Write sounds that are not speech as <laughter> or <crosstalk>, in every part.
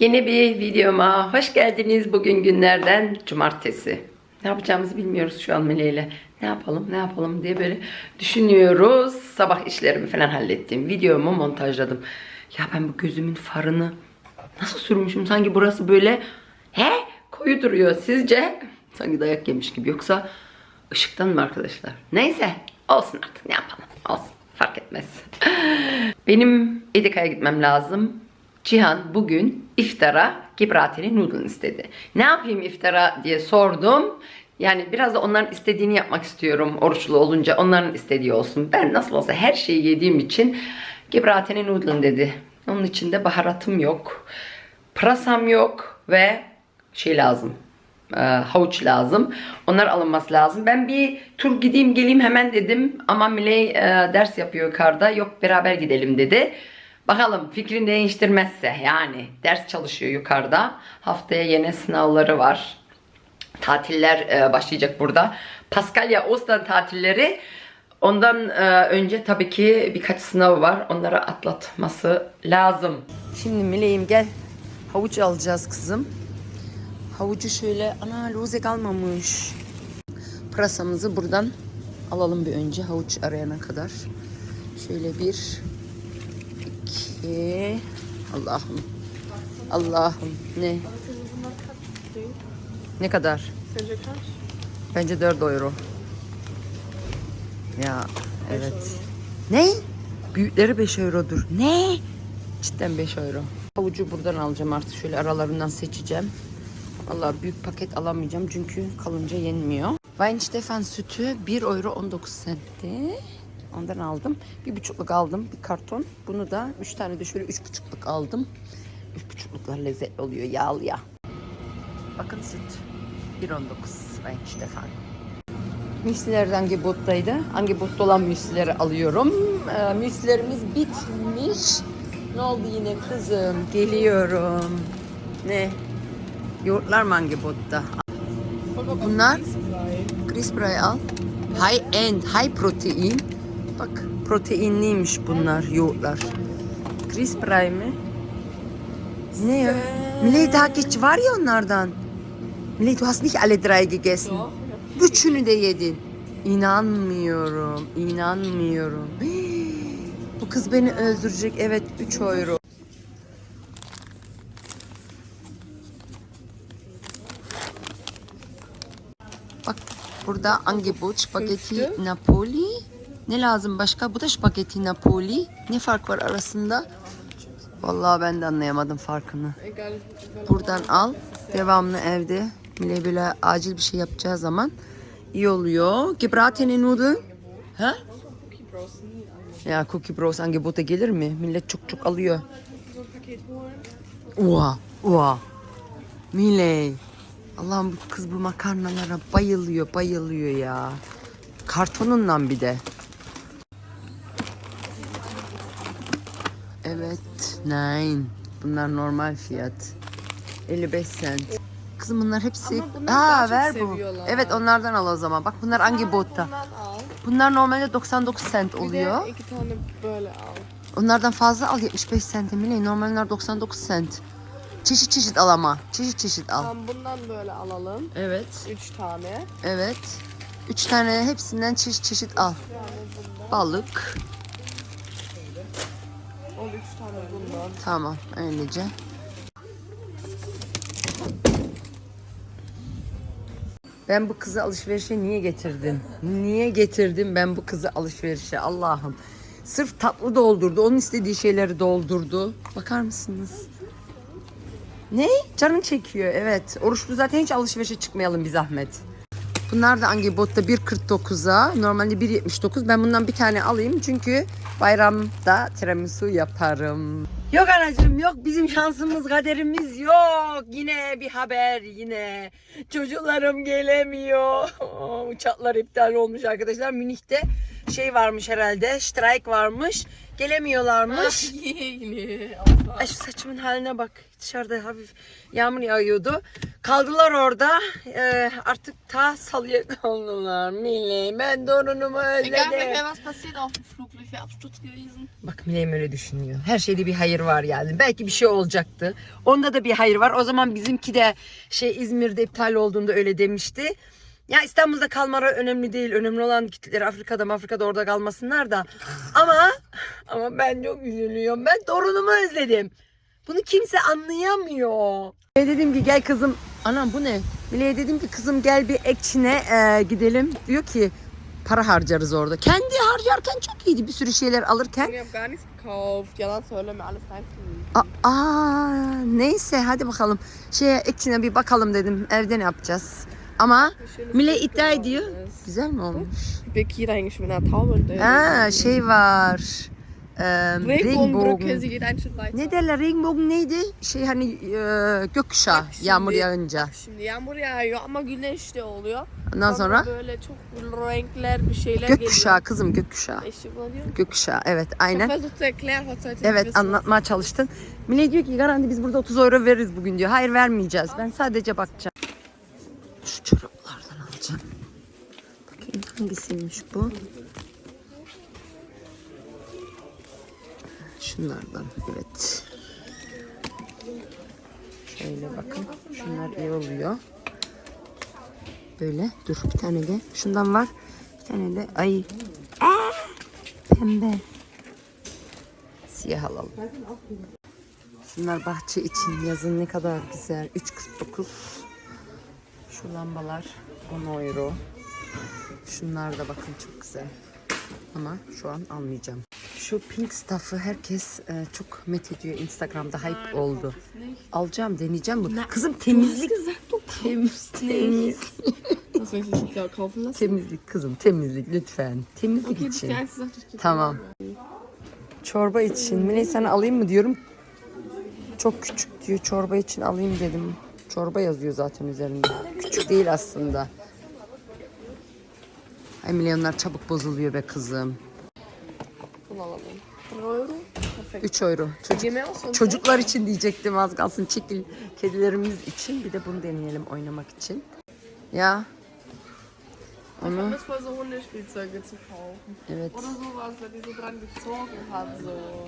Yeni bir videoma hoş geldiniz. Bugün günlerden cumartesi. Ne yapacağımızı bilmiyoruz şu an Mele ile. Ne yapalım ne yapalım diye böyle düşünüyoruz. Sabah işlerimi falan hallettim. Videomu montajladım. Ya ben bu gözümün farını nasıl sürmüşüm? Sanki burası böyle he koyu duruyor. Sizce? Sanki dayak yemiş gibi. Yoksa ışıktan mı arkadaşlar? Neyse olsun artık ne yapalım. Olsun fark etmez. Benim Edika'ya gitmem lazım. Cihan bugün iftara kibrateli noodle istedi. Ne yapayım iftara diye sordum. Yani biraz da onların istediğini yapmak istiyorum oruçlu olunca. Onların istediği olsun. Ben nasıl olsa her şeyi yediğim için kibrateli noodle dedi. Onun içinde baharatım yok. Pırasam yok ve şey lazım. e, havuç lazım. Onlar alınması lazım. Ben bir tur gideyim geleyim hemen dedim. Ama Miley e, ders yapıyor yukarıda. Yok beraber gidelim dedi. Bakalım fikrini değiştirmezse yani ders çalışıyor yukarıda. Haftaya yeni sınavları var. Tatiller e, başlayacak burada. Paskalya Ostern tatilleri. Ondan e, önce tabii ki birkaç sınav var. Onları atlatması lazım. Şimdi Miley'im gel. Havuç alacağız kızım. Havucu şöyle ana loze kalmamış. Pırasamızı buradan alalım bir önce havuç arayana kadar. Şöyle bir iki Allah'ım Allah'ım ne ne kadar? Sence kaç? Bence 4 euro. Ya evet. Ne? Büyükleri 5 eurodur. Ne? Cidden 5 euro. Havucu buradan alacağım artık. Şöyle aralarından seçeceğim. Vallahi büyük paket alamayacağım çünkü kalınca yenmiyor. Weinstefan sütü 1 euro 19 centti. Ondan aldım. Bir buçukluk aldım bir karton. Bunu da 3 tane de şöyle üç buçukluk aldım. Üç buçukluklar lezzetli oluyor yağlı ya. Bakın süt. 1.19 Weinstefan. Müslilerden hangi bottaydı? Hangi botta olan müslileri alıyorum. Ee, müslilerimiz bitmiş. Ne oldu yine kızım? Geliyorum. Ne? Yoğurtlar mı hangi botta? Bunlar Crisper'ı al. High end, high protein. Bak proteinliymiş bunlar yoğurtlar. Crisper'ı mı? Ne ya? Millet daha geç var ya onlardan. Millet du hast nicht alle drei gegessen. Üçünü de yedin. İnanmıyorum, inanmıyorum. <gasps> Bu kız beni öldürecek. Evet 3 euro. Bak burada Angebot spagetti Napoli. Ne lazım başka? Bu da spagetti Napoli. Ne fark var arasında? Vallahi ben de anlayamadım farkını. Buradan al. Devamlı evde. Bile bile acil bir şey yapacağı zaman iyi oluyor. Gebratene Nudeln. Ha? Ya Cookie Bros Angebot'a gelir mi? Millet çok çok alıyor. Ua, ua. Miley. Allah'ım bu kız bu makarnalara bayılıyor, bayılıyor ya. Kartonundan bir de. Evet, nein. Bunlar normal fiyat. 55 cent. Kızım bunlar hepsi... Ama bunlar daha çok ver bu. seviyorlar. Evet onlardan al o zaman. Bak bunlar hangi botta? Bundan al. Bunlar normalde 99 cent Bir de oluyor. iki tane böyle al. Onlardan fazla al 75 cent Miley. Normaller 99 cent. Çeşit çeşit al ama. Çeşit çeşit al. Tamam bundan böyle alalım. Evet. Üç tane. Evet. Üç tane hepsinden çeşit çeşit al. Balık. Üç tane bundan. Tamam öylece. Ben bu kızı alışverişe niye getirdim? Niye getirdim ben bu kızı alışverişe Allah'ım? Sırf tatlı doldurdu. Onun istediği şeyleri doldurdu. Bakar mısınız? Ne? Canın çekiyor evet. Oruçlu zaten hiç alışverişe çıkmayalım bir zahmet. Bunlar da Angebot'ta 1.49'a. Normalde 1.79. Ben bundan bir tane alayım çünkü bayramda tiramisu yaparım. Yok anacığım yok bizim şansımız kaderimiz yok. Yine bir haber yine. Çocuklarım gelemiyor. <laughs> Uçaklar iptal olmuş arkadaşlar. Münih'te şey varmış herhalde. Strike varmış. Gelemiyorlarmış. <laughs> Ay şu saçımın haline bak. Dışarıda hafif yağmur yağıyordu. Kaldılar orada. Ee, artık ta salıya <laughs> kaldılar. Miley ben torunumu Egal, mir özledim. gewesen. Bak Miley'im öyle düşünüyor. Her şeyde bir hayır var yani. Belki bir şey olacaktı. Onda da bir hayır var. O zaman bizimki de şey İzmir'de iptal olduğunda öyle demişti. Ya İstanbul'da kalmaları önemli değil. Önemli olan gittikleri Afrika'da Afrika'da orada kalmasınlar da. Ama ama ben çok üzülüyorum. Ben torunumu özledim. Bunu kimse anlayamıyor. Mileye dedim ki gel kızım. Anam bu ne? Mileye dedim ki kızım gel bir ekçine e, gidelim. Diyor ki para harcarız orada. Kendi harcarken çok iyiydi bir sürü şeyler alırken. Yalan söyleme. Aa, aa, neyse hadi bakalım. Şeye ekçine bir bakalım dedim. Evde ne yapacağız? Ama Mile iddia ediyor. Güzel mi olmuş? Bin hier eigentlich mit einer Taube und Ha şey var. Ee, Regenbogenbrücke, regenbogen. sie geht einen Schritt weiter. Ne derler regenbogen neydi? Şey hani e, gökkuşağı Bak şimdi- yağmur yağınca. Şimdi yağmur yağıyor ama güneş de oluyor. Ondan sonra böyle çok renkler bir şeyler gökkuşağı kızım gökkuşağı. geliyor. Diyor. Gökkuşağı evet aynen. versucht zu erklären, was heute Evet anlatmaya çalıştın. Mine diyor ki garanti biz burada 30 euro veririz bugün diyor. Hayır vermeyeceğiz. Ben sadece bakacağım. Şu çoraplardan alacağım. Bakayım hangisiymiş bu? Şunlardan evet. Şöyle bakın. Şunlar iyi oluyor. Böyle dur bir tane de şundan var. Bir tane de ay. Aa, pembe. Siyah alalım. Şunlar bahçe için yazın ne kadar güzel. 3.49. Şu lambalar 10 euro. Şunlar da bakın çok güzel. Ama şu an almayacağım. Şu pink stuff'ı herkes e, çok met ediyor. Instagram'da hype oldu. Alacağım, deneyeceğim bu. Kızım temizlik. Temiz, temiz. Lassen? Temizlik kızım, temizlik lütfen. Temizlik için. Tamam. Çorba için. Mine sana alayım mı diyorum. Çok küçük diyor. Çorba için alayım dedim. Çorba yazıyor zaten üzerinde. Küçük değil aslında. Ay milyonlar çabuk bozuluyor be kızım. Bunu alalım. 1 euro. Perfekt. 3 euro. Çocuk, çocuklar için diyecektim az kalsın. Çekil kedilerimiz için. Bir de bunu deneyelim oynamak için. Ya. Onu evet.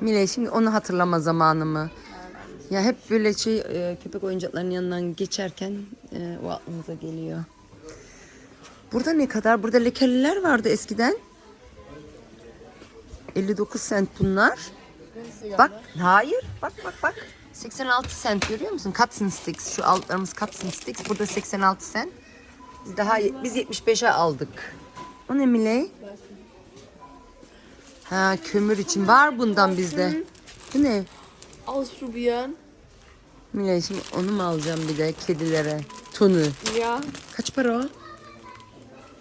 Mile şimdi onu hatırlama zamanımı. Ya hep böyle şey e, köpek oyuncaklarının yanından geçerken e, o aklımıza geliyor. Burada ne kadar? Burada lekeliler vardı eskiden. 59 sent bunlar. Bak, hayır. Bak bak bak. 86 sent görüyor musun? Cutson sticks. Şu altlarımız cutson sticks. Burada 86 sent. Biz daha biz 75'e aldık. O ne Miley? Ha kömür için var bundan bizde. Bu ne? Ausprobieren. Miley şimdi onu mu alacağım bir de kedilere? Tunu. Ja, Kaç para o?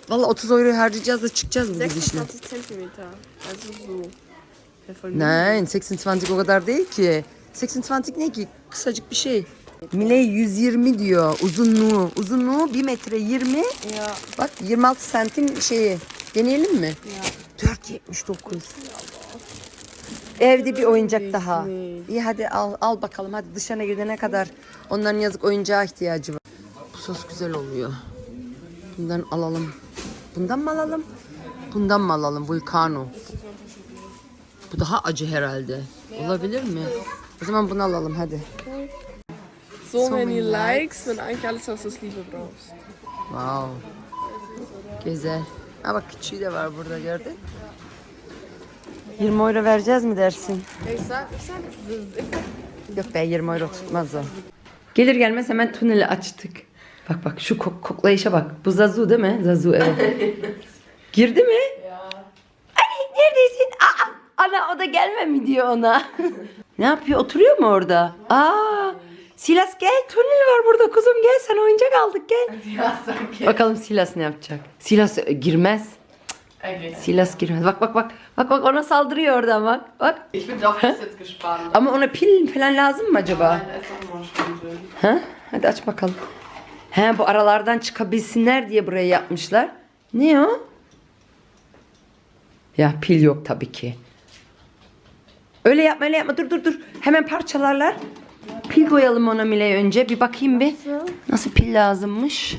Valla 30 euro harcayacağız da çıkacağız bu gidişle. 26 Zentimeter. Also so. Nein 86 o kadar değil ki. 86 ne ki? Kısacık bir şey. Miley 120 diyor uzunluğu. Uzunluğu 1 metre 20. Ja, Bak 26 santim şeyi. Deneyelim mi? ja. 4.79. Evde bir oyuncak daha. İyi hadi al al bakalım. Hadi dışarına gidene kadar onların yazık oyuncağa ihtiyacı var. Bu sos güzel oluyor. Bundan alalım. Bundan mı alalım? Bundan mı alalım? Vulcano. Bu daha acı herhalde. Olabilir mi? O zaman bunu alalım hadi. So, So many likes, wenn eigentlich alles, was du das Liebe brauchst. Wow. Güzel. Bak küçüğü de var burada gördün. 20 euro vereceğiz mi dersin? Yok be 20 euro tutmaz o. Gelir gelmez hemen tüneli açtık. Bak bak şu kok koklayışa bak. Bu Zazu değil mi? Zazu evet. <laughs> Girdi mi? Ay neredesin? Aa, ana o da gelme mi diyor ona. ne yapıyor? Oturuyor mu orada? Aa, Silas gel tünel var burada kuzum gel sen oyuncak aldık gel. Bakalım Silas ne yapacak? Silas e, girmez. Eigentlich. Silas girmez. Bak bak bak. Bak bak ona saldırıyor oradan bak. Bak. Ich bin doch jetzt gespannt. Ama ona pil falan lazım mı acaba? İst schön. Ha? Hadi aç bakalım. He bu aralardan çıkabilsinler diye buraya yapmışlar. Ne o? Ya pil yok tabii ki. Öyle yapma öyle yapma dur dur dur. Hemen parçalarlar. Pil koyalım ona Mile önce. Bir bakayım bir. Nasıl pil lazımmış?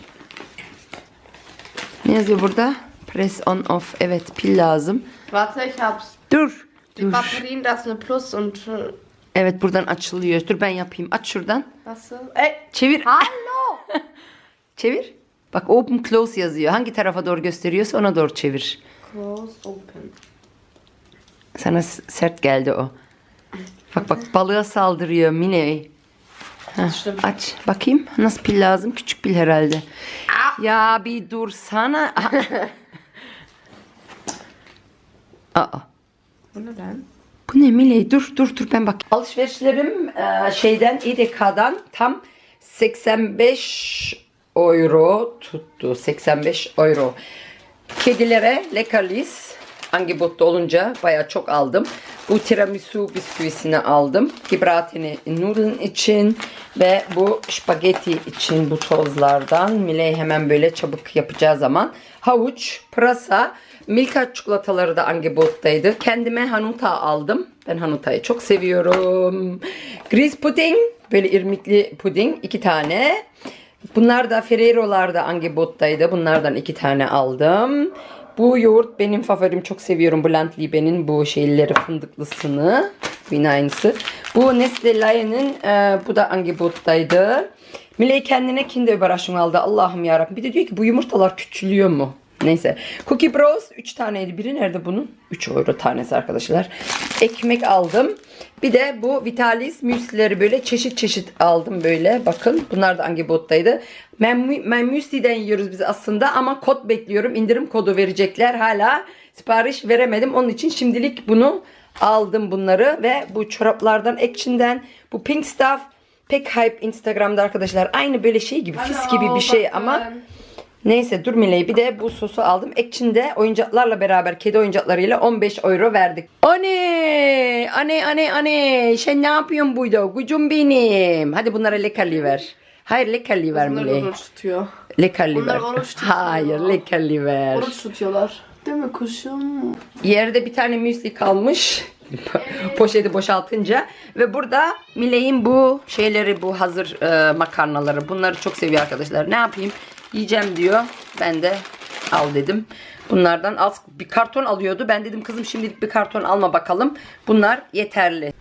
Ne yazıyor burada? Press on off. Evet pil lazım. Warte, ich hab's. Dur. Die Dur. Batterien, da ist eine Plus und. äh, Evet buradan açılıyor. Dur ben yapayım. Aç şuradan. Was? Ey! Çevir. Hallo! <laughs> Çevir. Bak open close yazıyor. Hangi tarafa doğru gösteriyorsa ona doğru çevir. Close, open. Sana s- sert geldi o. Bak bak balığa saldırıyor Mine. Heh, Stimmt. aç bakayım. Nasıl pil lazım? Küçük pil herhalde. Ya bir dursana. Aa. Bu ne denn? Bu ne Miley? Dur dur dur ben bak. Alışverişlerim e, şeyden İDK'dan tam 85 euro tuttu. 85 euro. Kedilere Lekalis Angebot'ta olunca bayağı çok aldım. Bu tiramisu bisküvisini aldım. Gibratini noodlen için ve bu spagetti için bu tozlardan. Miley hemen böyle çabuk yapacağı zaman. Havuç, pırasa, Milka çikolataları da Angebot'taydı. Kendime Hanuta aldım. Ben Hanuta'yı çok seviyorum. Gris puding, böyle irmikli puding iki tane. Bunlar da Ferrero'larda Angebot'taydı. Bunlardan iki tane aldım. Bu yoğurt benim favorim. Çok seviyorum bu Landliebe'nin bu şeyleri fındıklısını. Yine aynısı. Bu Nestle Lion'ın e, bu da Angebot'taydı. Miley kendine Kinder Überraschung aldı. Allah'ım yarabbim. Bir de diyor ki bu yumurtalar küçülüyor mu? Neyse. Cookie Bros 3 taneydi. Biri nerede bunun? 3 euro tanesi arkadaşlar. Ekmek aldım. Bir de bu Vitalis müslileri böyle çeşit çeşit aldım böyle. Bakın bunlar da Angebot'taydı. Ben, ben müsliden yiyoruz biz aslında ama kod bekliyorum. İndirim kodu verecekler. Hala sipariş veremedim. Onun için şimdilik bunu aldım bunları ve bu çoraplardan Action'den bu Pink Stuff pek hype Instagram'da arkadaşlar. Aynı böyle şey gibi fis gibi bir şey ama Neyse dur Miley bir de bu sosu aldım. Ekçinde oyuncaklarla beraber kedi oyuncaklarıyla 15 euro verdik. Anne! Anne anne anne! Sen ne yapıyorsun burada? Gucum benim. Hadi bunlara lekalli ver. Hayır lekalli ver Bunlar Miley. oruç tutuyor. Lekalli ver. Bunlar oruç tutuyor. Hayır lekalli ver. Oruç tutuyorlar. Değil mi kuşum? Yerde bir tane müsli kalmış. Poşeti boşaltınca ve burada Miley'in bu şeyleri bu hazır e, makarnaları bunları çok seviyor arkadaşlar. Ne yapayım? Yiyeceğim diyor. Ben de al dedim. Bunlardan al bir karton alıyordu. Ben dedim kızım şimdilik bir karton alma bakalım. Bunlar yeterli.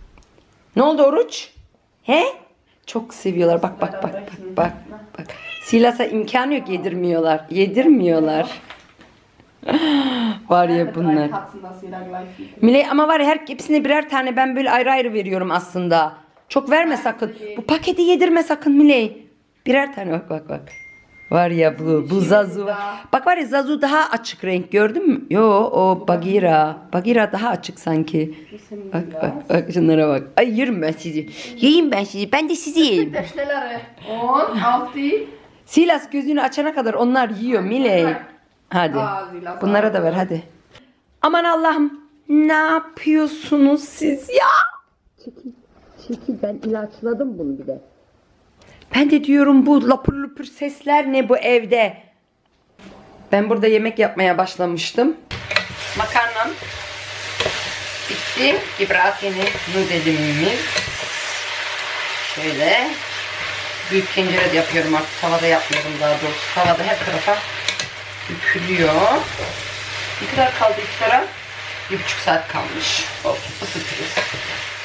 Ne oldu Oruç? He? Çok seviyorlar. Bak bak bak bak bak. bak. Silas'a imkanı yok yedirmiyorlar. Yedirmiyorlar. <laughs> Var ya bunlar. Miley ama var ya her hepsine birer tane ben böyle ayrı ayrı veriyorum aslında. Çok verme sakın. Bu paketi yedirme sakın Miley. Birer tane bak bak bak. Var ya bu bu Zazu. Bak var ya Zazu daha açık renk gördün mü? Yo o Bagira. Bagira daha açık sanki. Bak bak bak şunlara bak. Ay yerim ben sizi. Yiyeyim ben sizi. Ben de sizi yiyeyim. Und auf die. Silas gözünü açana kadar onlar yiyor Miley. Hadi. Bunlara da ver hadi. Aman Allah'ım. Ne yapıyorsunuz siz ya? Çekil. Çekil ben ilaçladım bunu bir de. Ben de diyorum bu lapır lupur sesler ne bu evde? Ben burada yemek yapmaya başlamıştım. Makarnam bitti. Gibratini nudelimiz. Şöyle büyük tencerede yapıyorum artık. Tavada yapmıyorum daha doğrusu. Tavada her tarafa dökülüyor. Ne kadar kaldı iftara? Bir buçuk saat kalmış. Olsun ısıtırız.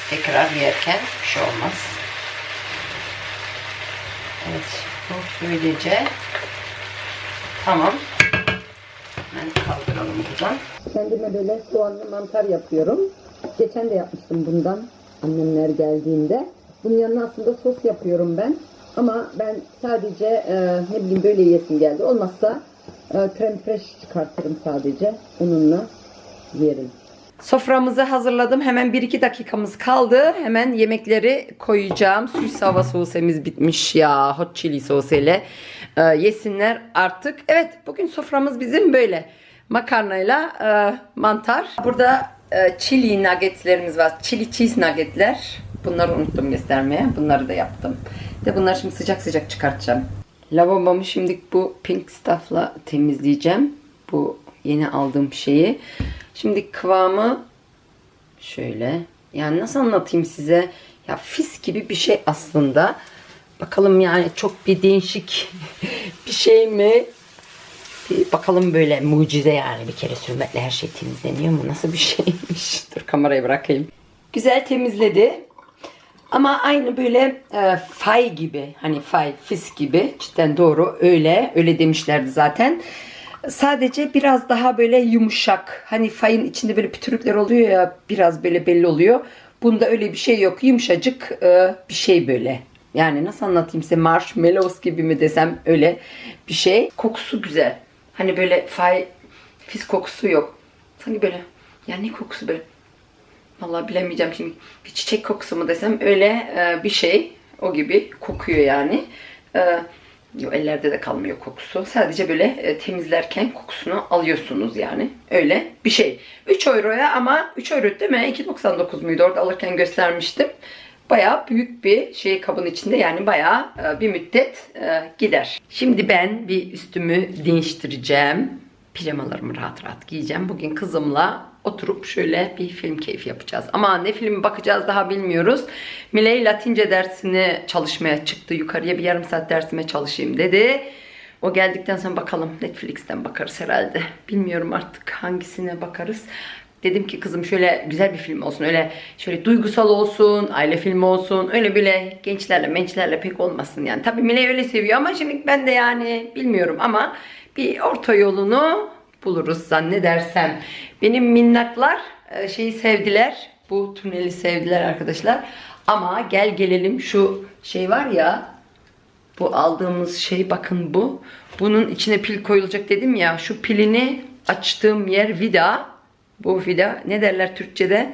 Tekrar yerken bir şey olmaz. Evet. Bu böylece tamam. Hemen kaldıralım buradan. Kendime böyle soğanlı mantar yapıyorum. Geçen de yapmıştım bundan annemler geldiğinde. Bunun yanına aslında sos yapıyorum ben. Ama ben sadece e, ne bileyim böyle yesim geldi. Olmazsa e, krem fresh çıkartırım sadece. Onunla yerim. Soframızı hazırladım. Hemen 1-2 dakikamız kaldı. Hemen yemekleri koyacağım. Süs sava sosemiz bitmiş ya. Hot chili sosuyla. Ee, yesinler artık. Evet bugün soframız bizim böyle. Makarnayla e, mantar. Burada e, chili nuggetslerimiz var. Chili cheese nuggetler. Bunları unuttum göstermeye. Bunları da yaptım. De bunları şimdi sıcak sıcak çıkartacağım. Lavabomu şimdi bu pink stuff'la temizleyeceğim. Bu yeni aldığım şeyi. Şimdi kıvamı şöyle. Yani nasıl anlatayım size? Ya fis gibi bir şey aslında. Bakalım yani çok bir değişik <laughs> bir şey mi? Bir bakalım böyle mucize yani bir kere sürmekle her şey temizleniyor mu? Nasıl bir <laughs> şeymiş? Dur kamerayı bırakayım. Güzel temizledi. Ama aynı böyle e, fay gibi hani fay fis gibi cidden doğru öyle öyle demişlerdi zaten. Sadece biraz daha böyle yumuşak hani fayın içinde böyle pütürükler oluyor ya biraz böyle belli oluyor. Bunda öyle bir şey yok yumuşacık e, bir şey böyle. Yani nasıl anlatayım size marshmallows gibi mi desem öyle bir şey. Kokusu güzel. Hani böyle fay fis kokusu yok. Sanki böyle yani ne kokusu böyle Vallahi bilemeyeceğim şimdi bir çiçek kokusu mu desem öyle e, bir şey o gibi kokuyor yani. E, ellerde de kalmıyor kokusu. Sadece böyle e, temizlerken kokusunu alıyorsunuz yani. Öyle bir şey. 3 euroya ama 3 euro değil mi? 2.99 muydu? Orada alırken göstermiştim. Bayağı büyük bir şey kabın içinde yani bayağı e, bir müddet e, gider. Şimdi ben bir üstümü değiştireceğim. Pijamalarımı rahat rahat giyeceğim. Bugün kızımla oturup şöyle bir film keyfi yapacağız. Ama ne filmi bakacağız daha bilmiyoruz. Miley Latince dersini çalışmaya çıktı. Yukarıya bir yarım saat dersime çalışayım dedi. O geldikten sonra bakalım Netflix'ten bakarız herhalde. Bilmiyorum artık hangisine bakarız. Dedim ki kızım şöyle güzel bir film olsun. Öyle şöyle duygusal olsun, aile filmi olsun. Öyle böyle gençlerle, mençlerle pek olmasın yani. Tabii Miley öyle seviyor ama şimdi ben de yani bilmiyorum ama bir orta yolunu buluruz zannedersem. Benim minnaklar e, şeyi sevdiler. Bu tüneli sevdiler arkadaşlar. Ama gel gelelim şu şey var ya bu aldığımız şey bakın bu. Bunun içine pil koyulacak dedim ya. Şu pilini açtığım yer vida. Bu vida ne derler Türkçe'de?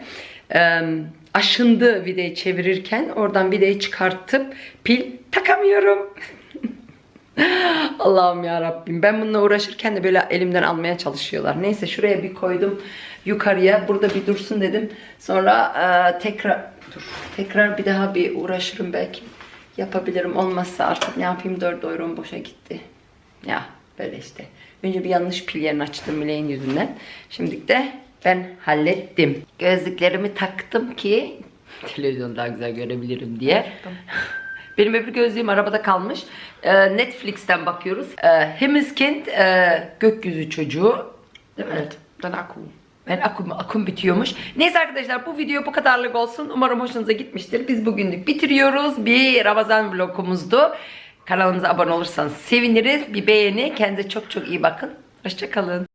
Ee, aşındı vidayı çevirirken oradan vidayı çıkartıp pil takamıyorum. <laughs> <laughs> Allah'ım ya Rabbim. Ben bununla uğraşırken de böyle elimden almaya çalışıyorlar. Neyse şuraya bir koydum yukarıya. Burada bir dursun dedim. Sonra e, tekrar dur. Tekrar bir daha bir uğraşırım belki. Yapabilirim. Olmazsa artık ne yapayım 4 eurom boşa gitti. Ya böyle işte. Önce bir yanlış pil yerini açtım Miley'in yüzünden. Şimdi de ben hallettim. Gözlüklerimi taktım ki <laughs> televizyon daha güzel görebilirim diye. Benim öbür gözlüğüm arabada kalmış. Ee, Netflix'ten bakıyoruz. Ee, Hemiskind e, gökyüzü çocuğu. Değil mi? Evet. Ben akku. Ben akum, akum bitiyormuş. Neyse arkadaşlar bu video bu kadarlık olsun. Umarım hoşunuza gitmiştir. Biz bugünlük bitiriyoruz. Bir Ramazan vlogumuzdu. Kanalımıza abone olursanız seviniriz. Bir beğeni. Kendinize çok çok iyi bakın. Hoşçakalın.